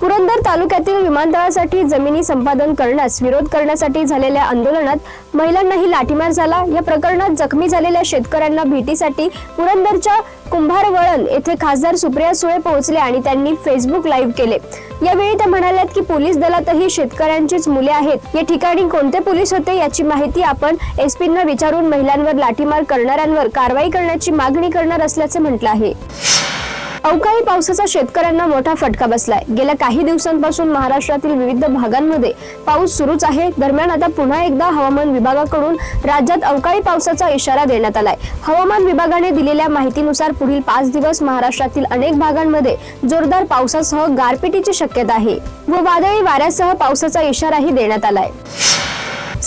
पुरंदर तालुक्यातील विमानतळासाठी जमिनी संपादन करण्यास विरोध करण्यासाठी झालेल्या आंदोलनात महिलांनाही लाठीमार झाला. या प्रकरणात जखमी झालेल्या शेतकऱ्यांना भेटीसाठी पुरंदरच्या कुंभारवळण येथे खासदार सुप्रिया सुळे पोहोचले आणि त्यांनी फेसबुक लाईव्ह केले. यावेळी त्या म्हणाल्यात की पोलीस दलातही शेतकऱ्यांचीच मुले आहेत. या ठिकाणी कोणते पोलीस होते याची माहिती आपण एसपींना विचारून महिलांवर लाठीमार करणाऱ्यांवर कारवाई करण्याची मागणी करणार असल्याचे म्हटलं आहे. अवकाळी पावसाचा शेतकऱ्यांना मोठा फटका बसलाय. गेल्या काही दिवसांपासून महाराष्ट्रातील विविध भागांमध्ये पाऊस सुरूच आहे. दरम्यान आता पुन्हा एकदा हवामान विभागाकडून राज्यात अवकाळी पावसाचा इशारा देण्यात आलाय. हवामान विभागाने दिलेल्या माहितीनुसार पुढील पाच दिवस महाराष्ट्रातील अनेक भागांमध्ये जोरदार पावसासह गारपिटीची शक्यता आहे व वादळी वाऱ्यासह पावसाचा इशाराही देण्यात आलाय.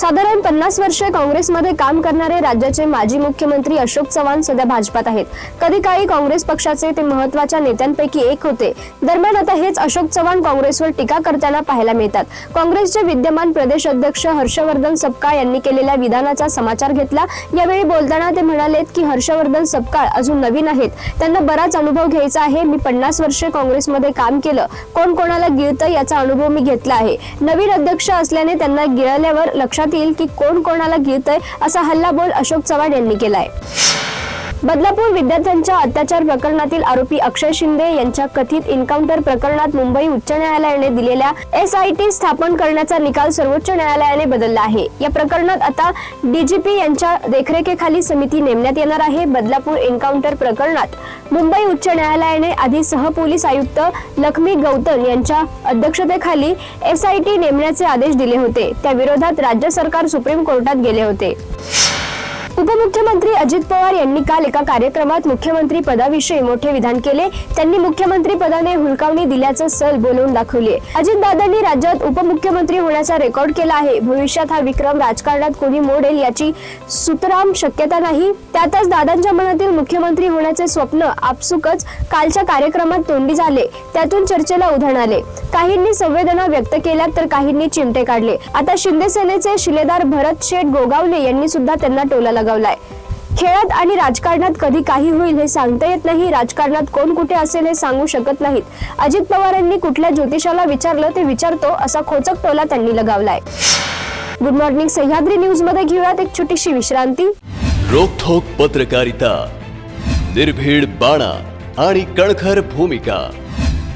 साधारण पन्नास वर्षे काँग्रेसमध्ये काम करणारे राज्याचे माजी मुख्यमंत्री अशोक चव्हाण सध्या भाजपात आहेत. कधी काही काँग्रेस पक्षाचे ते महत्त्वाच्या नेत्यांपैकी एक होते. दरम्यान आता हेच अशोक चव्हाण काँग्रेसवर टीका करताना पाहायला मिळतात. काँग्रेसचे विद्यमान प्रदेश अध्यक्ष हर्षवर्धन सपकाळ यांनी केलेल्या विधानाचा समाचार घेतला. यावेळी बोलताना ते म्हणालेत की हर्षवर्धन सपकाळ अजून नवीन आहेत. त्यांना बराच अनुभव घ्यायचा आहे. मी पन्नास वर्षे काँग्रेसमध्ये काम केलं. कोण कोणाला गिळतं याचा अनुभव मी घेतला आहे. नवीन अध्यक्ष असल्याने त्यांना गिळल्यावर लक्षात येईल की कोण कोणाला गिळतंय असा हल्लाबोल अशोक चव्हाण यांनी केलाय. बदलापूर विद्यार्थ्यांच्या अत्याचार प्रकरणातील आरोपी अक्षय शिंदे यांच्या कथित एन्काउंटर प्रकरणात मुंबई उच्च न्यायालयाने दिलेल्या एस आय टी स्थापन करण्याचा निकाल सर्वोच्च न्यायालयाने बदलला आहे. या प्रकरणात आता डीजीपी यांच्या देखरेखीखाली समिती नेमण्यात येणार आहे. बदलापूर एन्काउंटर प्रकरणात मुंबई उच्च न्यायालयाने आधी सहपोलीस आयुक्त लक्ष्मी गौतम यांच्या अध्यक्षतेखाली एस आय टी नेमण्याचे आदेश दिले होते. त्या विरोधात राज्य सरकार सुप्रीम कोर्टात गेले होते. उपमुख्यमंत्री अजित पवार यांनी काल एका कार्यक्रमात मुख्यमंत्री पदाविषयी मोठे विधान केले. त्यांनी मुख्यमंत्री पदाने हुलकावणी दिल्याचं सल बोलवून दाखवले अजितदादांनी राज्यात उपमुख्यमंत्री होण्याचा रेकॉर्ड केला आहे. भविष्यात हा विक्रम राजकारणात कोणी मोडेल याची सुतराम शक्यता नाही. त्यातच दादांच्या मनातील मुख्यमंत्री होण्याचे स्वप्न आपसुकच कालच्या कार्यक्रमात तोंडी झाले. त्यातून चर्चेला उधाण आले. काहींनी संवेदना व्यक्त केल्या तर काहींनी चिमटे काढले. आता शिंदे सेनेचे शिलेदार भरत शेठ गोगावले यांनी सुद्धा त्यांना टोला लगावलाय. खेळात आणि राजकारणात कधी काही होईल हे सांगता येत नाही. राजकारणात कोण कुठे असेल हे सांगू शकत नाहीत. अजित पवारांनी कुठल्या ज्योतिषाला विचारलं ते विचारतो असा खोचक टोला त्यांनी लगावलाय. गुड मॉर्निंग सह्याद्री न्यूजमध्ये घेऊयात एक छोटीशी विश्रांती. रोखोक पत्रकारिता निर्भीड बाणा आणि कणखर भूमिका.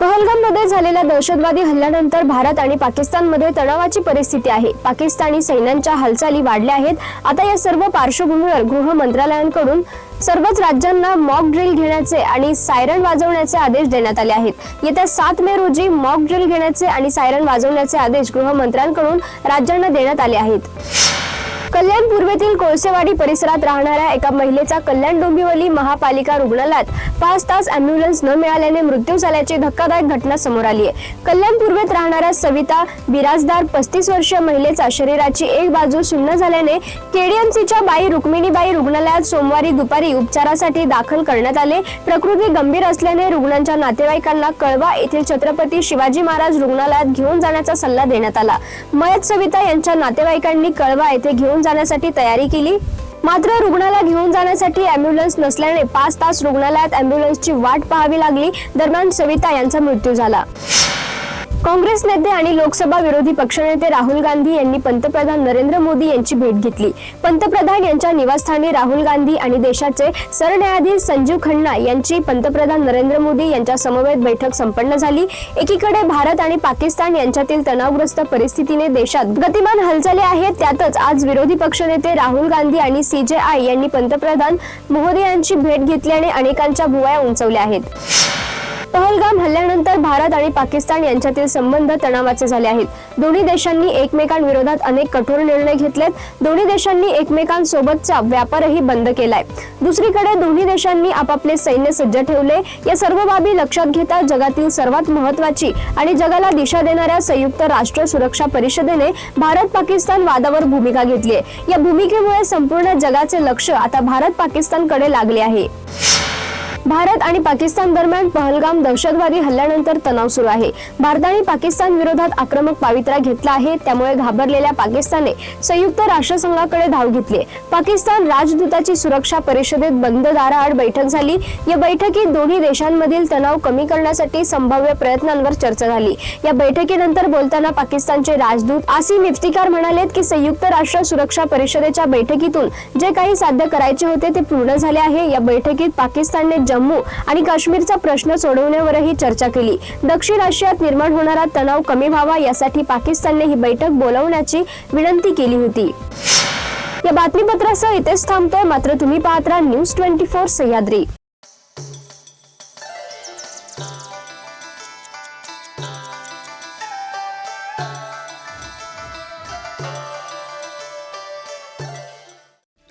पहलगाममध्ये झालेल्या दहशतवादी हल्ल्यानंतर भारत आणि पाकिस्तानमध्ये तणावाची परिस्थिती आहे. पाकिस्तानी सैन्यांच्या हालचाली वाढल्या आहेत. आता या सर्व पार्श्वभूमीवर गृह मंत्रालयांकडून सर्वच राज्यांना मॉक ड्रिल घेण्याचे आणि सायरन वाजवण्याचे आदेश देण्यात आले आहेत. येत्या सात मे रोजी मॉक ड्रिल घेण्याचे आणि सायरन वाजवण्याचे आदेश गृहमंत्र्यांकडून राज्यांना देण्यात आले आहेत. कल्याण पूर्वेतील कोळसेवाडी परिसरात राहणाऱ्या एका महिलेचा कल्याण डोंबिवली महापालिका रुग्णालयात पाच तास अँब्युलन्स न मिळाल्याने मृत्यू झाल्याची धक्कादायक घटना समोर आली आहे. कल्याण पूर्वेत राहणाऱ्या सविता बिराजदार पस्तीस वर्षीय महिलेचा शरीराची एक बाजू शून्य झाल्याने केडीएमसीच्या बाई रुक्मिणीबाई रुग्णालयात सोमवारी दुपारी उपचारासाठी दाखल करण्यात आले. प्रकृती गंभीर असल्याने रुग्णांच्या नातेवाईकांना कळवा येथील छत्रपती शिवाजी महाराज रुग्णालयात घेऊन जाण्याचा सल्ला देण्यात आला. मयत सविता यांच्या नातेवाईकांनी कळवा येथे घेऊन घेऊन जाण्यासाठी तयारी केली. मात्र रुग्णाला घेऊन जाण्यासाठी अँब्युलन्स नसल्याने पाच तास रुग्णालयात अँब्युलन्सची वाट पाहावी लागली. दरम्यान सविता यांचा मृत्यू झाला. काँग्रेस नेते आणि लोकसभा विरोधी पक्षनेते राहुल गांधी यांनी पंतप्रधान नरेंद्र मोदी यांची भेट घेतली. पंतप्रधान यांच्या निवासस्थानी राहुल गांधी आणि देशाचे सरन्यायाधीश संजीव खन्ना यांची पंतप्रधान नरेंद्र मोदी यांच्या समवेत बैठक संपन्न झाली. एकीकडे भारत आणि पाकिस्तान यांच्यातील तणावग्रस्त परिस्थितीने देशात गतिमान हालचाली आहेत त्यातच आज विरोधी पक्षनेते राहुल गांधी आणि सीजेआय यांनी पंतप्रधान मोदी यांची भेट घेतल्याने अनेकांच्या भुवया उंचवल्या आहेत. पहलगाम हल्ल्यानंतर भारत आणि पाकिस्तान यांच्यातील संबंध तणावाचे झाले आहेत. दोन्ही देशांनी एकमेकांविरोधात अनेक कठोर निर्णय घेतलेत. दोन्ही देशांनी एकमेकांसोबतचा व्यापारही बंद केलाय. दुसरीकडे दोन्ही देशांनी आपापले सैन्य सज्ज ठेवले. या सर्व बाबी लक्षात घेता जगातील सर्वात महत्वाची आणि जगाला दिशा देणाऱ्या संयुक्त राष्ट्र सुरक्षा परिषदेने भारत पाकिस्तान वादावर भूमिका घेतली आहे या भूमिकेमुळे संपूर्ण जगाचे लक्ष आता भारत पाकिस्तानकडे लागले आहे. भारत आणि पाकिस्तान दरम्यान पहलगाम दहशतवादी हल्ल्यानंतर तणाव सुरू आहे. भारताने पाकिस्तान विरोधात आक्रमक पावित्रा घेतला आहे त्यामुळे घाबरलेल्या पाकिस्तानने संयुक्त राष्ट्रसंघाकडे धाव घेतली पाकिस्तान राजदूताची सुरक्षा परिषदेत बंद दाराआड बैठक झाली. या बैठकीत दोन्ही देशांमधील तणाव कमी करण्यासाठी संभाव्य प्रयत्नांवर चर्चा झाली. या बैठकीनंतर बोलताना पाकिस्तानचे राजदूत आसिम इफ्तिकार म्हणालेत की संयुक्त राष्ट्र सुरक्षा परिषदेच्या बैठकीतून जे काही साध्य करायचे होते ते पूर्ण झाले आहे. या बैठकीत पाकिस्तानने जम्मू आणि काश्मीरचा प्रश्न सोडवण्यावरही चर्चा केली. दक्षिण आशियात निर्माण होणारा तणाव कमी व्हावा यासाठी पाकिस्तानने ही बैठक बोलावण्याची विनंती केली होती. या बातमीपत्रासह इथेच थांबतोय. मात्र तुम्ही पाहत राहा न्यूज ट्वेंटी फोर सह्याद्री.